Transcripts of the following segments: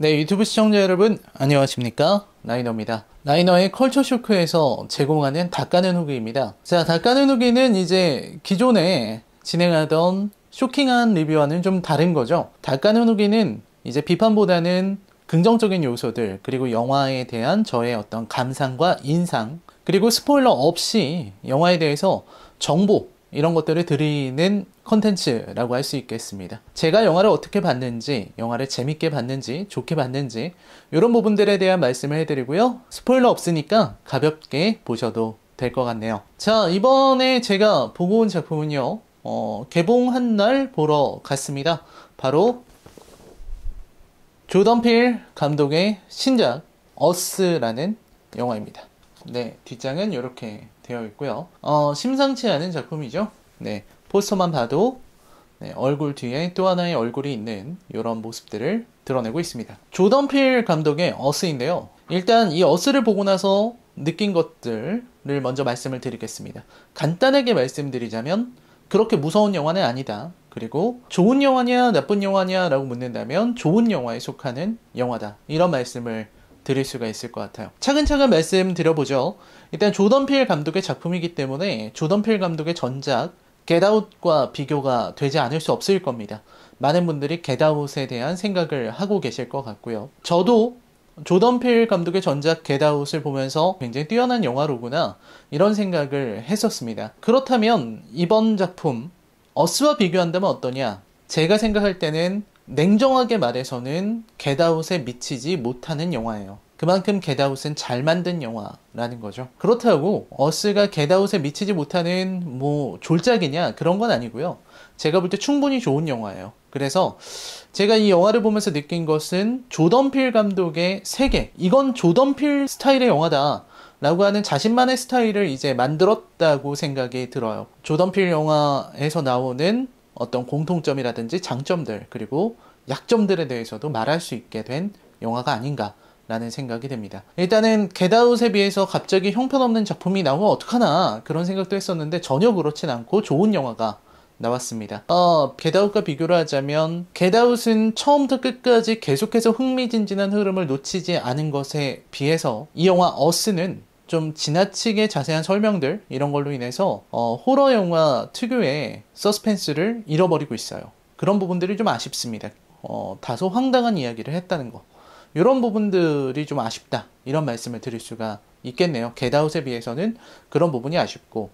네, 유튜브 시청자 여러분, 안녕하십니까? 라이너입니다. 라이너의 컬처 쇼크에서 제공하는 닭가는 후기입니다. 자, 닭가는 후기는 이제 기존에 진행하던 쇼킹한 리뷰와는 좀 다른 거죠. 닭가는 후기는 이제 비판보다는 긍정적인 요소들, 그리고 영화에 대한 저의 어떤 감상과 인상, 그리고 스포일러 없이 영화에 대해서 정보, 이런 것들을 드리는 컨텐츠라고 할 수 있겠습니다. 제가 영화를 어떻게 봤는지, 영화를 재밌게 봤는지, 좋게 봤는지, 이런 부분들에 대한 말씀을 해드리고요. 스포일러 없으니까 가볍게 보셔도 될 것 같네요. 자, 이번에 제가 보고 온 작품은요, 어, 개봉한 날 보러 갔습니다. 바로 조던필 감독의 신작, 어스라는 영화입니다. 네, 뒷장은 이렇게 되어 있고요. 어, 심상치 않은 작품이죠. 네, 포스터만 봐도 네, 얼굴 뒤에 또 하나의 얼굴이 있는 이런 모습들을 드러내고 있습니다. 조던 필 감독의 어스인데요. 일단 이 어스를 보고 나서 느낀 것들을 먼저 말씀을 드리겠습니다. 간단하게 말씀드리자면 그렇게 무서운 영화는 아니다. 그리고 좋은 영화냐 나쁜 영화냐 라고 묻는다면 좋은 영화에 속하는 영화다. 이런 말씀을 드릴 수가 있을 것 같아요. 차근차근 말씀드려보죠. 일단 조던 필 감독의 작품이기 때문에 조던 필 감독의 전작 겟아웃과 비교가 되지 않을 수 없을 겁니다. 많은 분들이 겟아웃에 대한 생각을 하고 계실 것 같고요. 저도 조던 필 감독의 전작 겟아웃을 보면서 굉장히 뛰어난 영화로구나 이런 생각을 했었습니다. 그렇다면 이번 작품 어스와 비교한다면 어떠냐? 제가 생각할 때는 냉정하게 말해서는 겟아웃에 미치지 못하는 영화예요. 그만큼 겟아웃은 잘 만든 영화라는 거죠. 그렇다고 어스가 겟아웃에 미치지 못하는 뭐 졸작이냐 그런 건 아니고요. 제가 볼 때 충분히 좋은 영화예요. 그래서 제가 이 영화를 보면서 느낀 것은 조던필 감독의 세계 이건 조던필 스타일의 영화다. 라고 하는 자신만의 스타일을 이제 만들었다고 생각이 들어요. 조던필 영화에서 나오는 어떤 공통점이라든지 장점들 그리고 약점들에 대해서도 말할 수 있게 된 영화가 아닌가 라는 생각이 듭니다. 일단은 겟아웃에 비해서 갑자기 형편없는 작품이 나오면 어떡하나 그런 생각도 했었는데 전혀 그렇진 않고 좋은 영화가 나왔습니다. 어, 겟아웃과 비교를 하자면 겟아웃은 처음부터 끝까지 계속해서 흥미진진한 흐름을 놓치지 않은 것에 비해서 이 영화 어스는 좀 지나치게 자세한 설명들 이런 걸로 인해서 어, 호러 영화 특유의 서스펜스를 잃어버리고 있어요. 그런 부분들이 좀 아쉽습니다. 어, 다소 황당한 이야기를 했다는 거. 이런 부분들이 좀 아쉽다. 이런 말씀을 드릴 수가 있겠네요. 겟아웃에 비해서는 그런 부분이 아쉽고.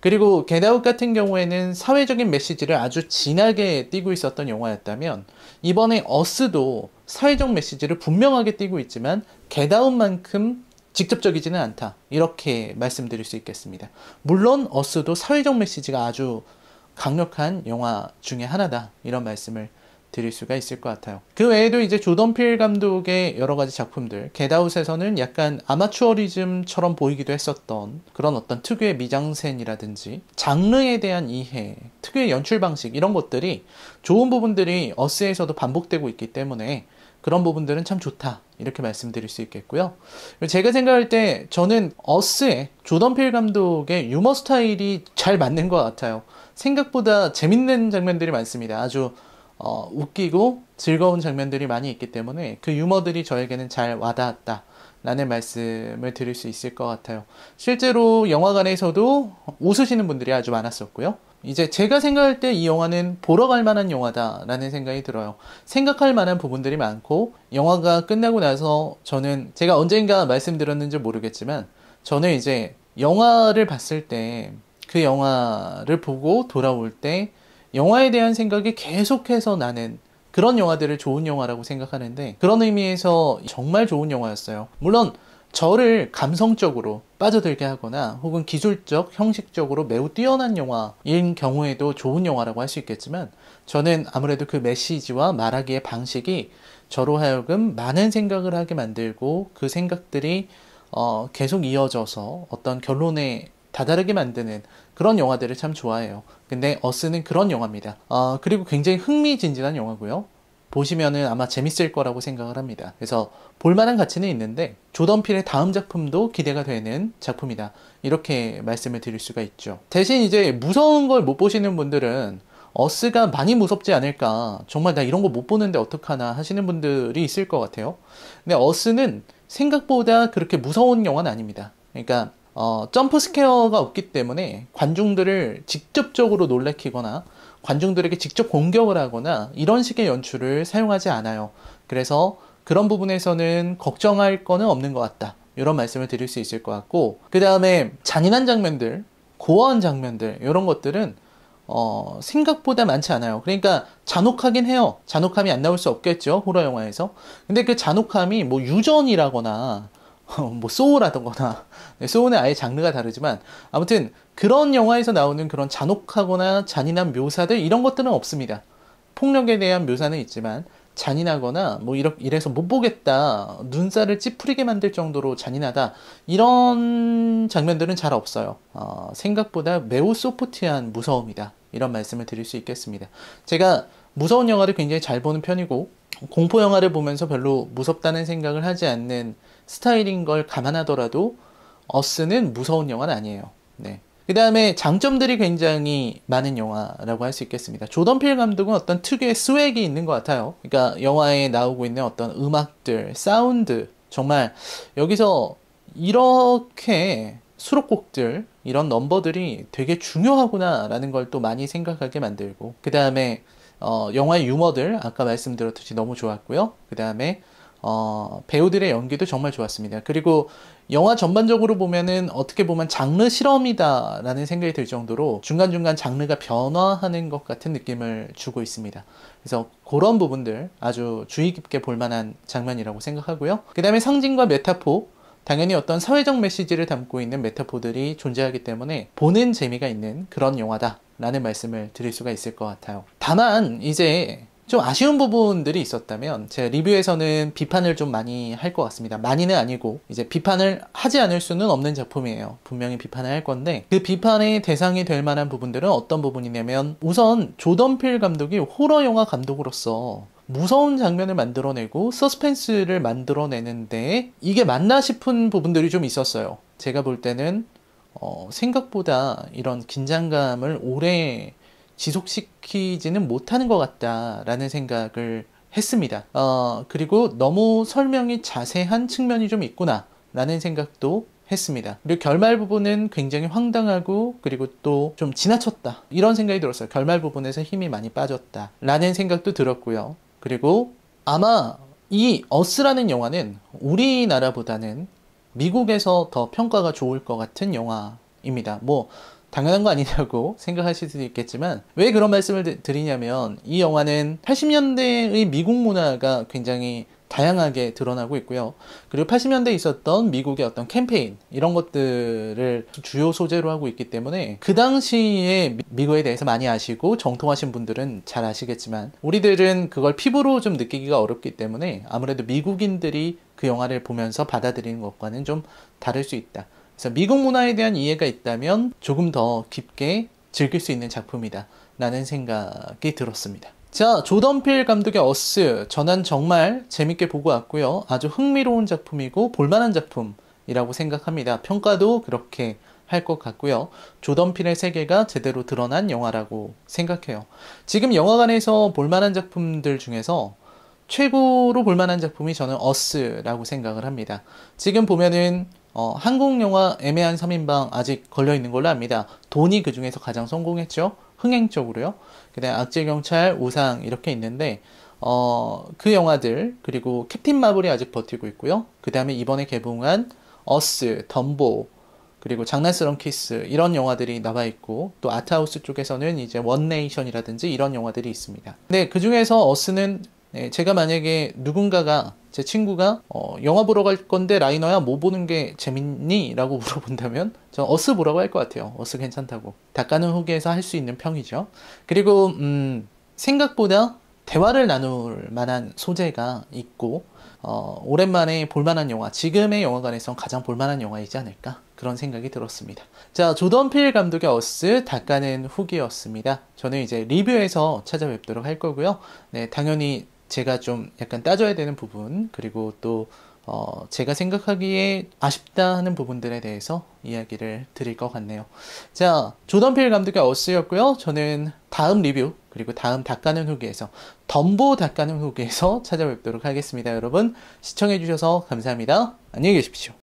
그리고 겟아웃 같은 경우에는 사회적인 메시지를 아주 진하게 띄고 있었던 영화였다면 이번에 어스도 사회적 메시지를 분명하게 띄고 있지만 겟아웃만큼 직접적이지는 않다. 이렇게 말씀드릴 수 있겠습니다. 물론 어스도 사회적 메시지가 아주 강력한 영화 중에 하나다. 이런 말씀을 드릴 수가 있을 것 같아요. 그 외에도 이제 조던필 감독의 여러 가지 작품들, 겟아웃에서는 약간 아마추어리즘처럼 보이기도 했었던 그런 어떤 특유의 미장센이라든지 장르에 대한 이해, 특유의 연출 방식 이런 것들이 좋은 부분들이 어스에서도 반복되고 있기 때문에 그런 부분들은 참 좋다. 이렇게 말씀드릴 수 있겠고요. 제가 생각할 때 저는 어스의 조던필 감독의 유머 스타일이 잘 맞는 것 같아요. 생각보다 재밌는 장면들이 많습니다. 아주 어, 웃기고 즐거운 장면들이 많이 있기 때문에 그 유머들이 저에게는 잘 와닿았다. 라는 말씀을 드릴 수 있을 것 같아요. 실제로 영화관에서도 웃으시는 분들이 아주 많았었고요. 이제 제가 생각할 때 이 영화는 보러 갈 만한 영화다라는 생각이 들어요. 생각할 만한 부분들이 많고 영화가 끝나고 나서 저는 제가 언젠가 말씀드렸는지 모르겠지만 저는 이제 영화를 봤을 때 그 영화를 보고 돌아올 때 영화에 대한 생각이 계속해서 나는 그런 영화들을 좋은 영화라고 생각하는데 그런 의미에서 정말 좋은 영화였어요. 물론 저를 감성적으로 빠져들게 하거나 혹은 기술적, 형식적으로 매우 뛰어난 영화인 경우에도 좋은 영화라고 할 수 있겠지만 저는 아무래도 그 메시지와 말하기의 방식이 저로 하여금 많은 생각을 하게 만들고 그 생각들이 어, 계속 이어져서 어떤 결론에 다다르게 만드는 그런 영화들을 참 좋아해요. 근데 어스는 그런 영화입니다. 어, 그리고 굉장히 흥미진진한 영화고요. 보시면은 아마 재밌을 거라고 생각을 합니다. 그래서 볼만한 가치는 있는데 조던필의 다음 작품도 기대가 되는 작품이다. 이렇게 말씀을 드릴 수가 있죠. 대신 이제 무서운 걸 못 보시는 분들은 어스가 많이 무섭지 않을까. 정말 나 이런 거 못 보는데 어떡하나 하시는 분들이 있을 것 같아요. 근데 어스는 생각보다 그렇게 무서운 영화는 아닙니다. 그러니까 어, 점프 스퀘어가 없기 때문에 관중들을 직접적으로 놀래키거나 관중들에게 직접 공격을 하거나 이런 식의 연출을 사용하지 않아요. 그래서 그런 부분에서는 걱정할 거는 없는 것 같다. 이런 말씀을 드릴 수 있을 것 같고, 그 다음에 잔인한 장면들, 고어한 장면들, 이런 것들은 어, 생각보다 많지 않아요. 그러니까 잔혹하긴 해요. 잔혹함이 안 나올 수 없겠죠. 호러 영화에서. 근데 그 잔혹함이 뭐 유전이라거나 뭐 소우라던거나. 네, 소우는 아예 장르가 다르지만 아무튼 그런 영화에서 나오는 그런 잔혹하거나 잔인한 묘사들 이런 것들은 없습니다. 폭력에 대한 묘사는 있지만 잔인하거나 뭐 이렇, 이래서 못 보겠다 눈살을 찌푸리게 만들 정도로 잔인하다 이런 장면들은 잘 없어요. 어, 생각보다 매우 소프트한 무서움이다. 이런 말씀을 드릴 수 있겠습니다. 제가 무서운 영화를 굉장히 잘 보는 편이고 공포 영화를 보면서 별로 무섭다는 생각을 하지 않는 스타일인 걸 감안하더라도 어스는 무서운 영화는 아니에요 네. 그 다음에 장점들이 굉장히 많은 영화라고 할 수 있겠습니다. 조던 필 감독은 어떤 특유의 스웩이 있는 것 같아요. 그러니까 영화에 나오고 있는 어떤 음악들, 사운드, 정말 여기서 이렇게 수록곡들, 이런 넘버들이 되게 중요하구나라는 걸 또 많이 생각하게 만들고, 그 다음에 어, 영화의 유머들, 아까 말씀드렸듯이 너무 좋았고요. 그 다음에 어, 배우들의 연기도 정말 좋았습니다. 그리고 영화 전반적으로 보면은 어떻게 보면 장르 실험이다라는 생각이 들 정도로 중간중간 장르가 변화하는 것 같은 느낌을 주고 있습니다. 그래서 그런 부분들 아주 주의 깊게 볼 만한 장면이라고 생각하고요. 그 다음에 상징과 메타포, 당연히 어떤 사회적 메시지를 담고 있는 메타포들이 존재하기 때문에 보는 재미가 있는 그런 영화다라는 말씀을 드릴 수가 있을 것 같아요. 다만 이제 좀 아쉬운 부분들이 있었다면 제 리뷰에서는 비판을 좀 많이 할 것 같습니다. 많이는 아니고 이제 비판을 하지 않을 수는 없는 작품이에요. 분명히 비판을 할 건데 그 비판의 대상이 될 만한 부분들은 어떤 부분이냐면 우선 조던 필 감독이 호러 영화 감독으로서 무서운 장면을 만들어내고 서스펜스를 만들어내는데 이게 맞나 싶은 부분들이 좀 있었어요. 제가 볼 때는 어, 생각보다 이런 긴장감을 오래 지속시키지는 못하는 것 같다라는 생각을 했습니다. 어, 그리고 너무 설명이 자세한 측면이 좀 있구나 라는 생각도 했습니다. 그리고 결말 부분은 굉장히 황당하고 그리고 또 좀 지나쳤다 이런 생각이 들었어요. 결말 부분에서 힘이 많이 빠졌다 라는 생각도 들었고요. 그리고 아마 이 어스라는 영화는 우리나라보다는 미국에서 더 평가가 좋을 것 같은 영화입니다. 뭐 당연한 거 아니냐고 생각하실 수도 있겠지만 왜 그런 말씀을 드리냐면 이 영화는 80년대의 미국 문화가 굉장히 다양하게 드러나고 있고요. 그리고 80년대에 있었던 미국의 어떤 캠페인 이런 것들을 주요 소재로 하고 있기 때문에 그 당시에 미국에 대해서 많이 아시고 정통하신 분들은 잘 아시겠지만 우리들은 그걸 피부로 좀 느끼기가 어렵기 때문에 아무래도 미국인들이 그 영화를 보면서 받아들이는 것과는 좀 다를 수 있다. 그래서 미국 문화에 대한 이해가 있다면 조금 더 깊게 즐길 수 있는 작품이다. 라는 생각이 들었습니다. 자, 조던 필 감독의 어스. 저는 정말 재밌게 보고 왔고요. 아주 흥미로운 작품이고 볼만한 작품이라고 생각합니다. 평가도 그렇게 할 것 같고요. 조던 필의 세계가 제대로 드러난 영화라고 생각해요. 지금 영화관에서 볼만한 작품들 중에서 최고로 볼만한 작품이 저는 어스라고 생각을 합니다. 지금 보면은 어, 한국 영화 애매한 3인방 아직 걸려 있는 걸로 압니다. 돈이 그 중에서 가장 성공했죠. 흥행적으로요. 그다음 악질 경찰, 우상 이렇게 있는데 어, 그 영화들 그리고 캡틴 마블이 아직 버티고 있고요. 그 다음에 이번에 개봉한 어스, 덤보 그리고 장난스러운 키스 이런 영화들이 나와 있고 또 아트하우스 쪽에서는 이제 원네이션이라든지 이런 영화들이 있습니다. 근데 그 중에서 어스는 네, 제가 만약에 누군가가 제 친구가 어, 영화 보러 갈 건데 라이너야 뭐 보는 게 재밌니? 라고 물어본다면 저는 어스 보라고 할 것 같아요. 어스 괜찮다고. 닦아는 후기에서 할 수 있는 평이죠. 그리고 음, 생각보다 대화를 나눌 만한 소재가 있고 어, 오랜만에 볼만한 영화 지금의 영화관에서 가장 볼만한 영화이지 않을까 그런 생각이 들었습니다. 자 조던 필 감독의 어스 닦아는 후기였습니다. 저는 이제 리뷰에서 찾아뵙도록 할 거고요. 네 당연히 제가 좀 약간 따져야 되는 부분 그리고 또 어, 제가 생각하기에 아쉽다 하는 부분들에 대해서 이야기를 드릴 것 같네요. 자, 조던필 감독의 어스였고요. 저는 다음 리뷰 그리고 다음 닦아는 후기에서 덤보 닦아는 후기에서 찾아뵙도록 하겠습니다. 여러분 시청해주셔서 감사합니다. 안녕히 계십시오.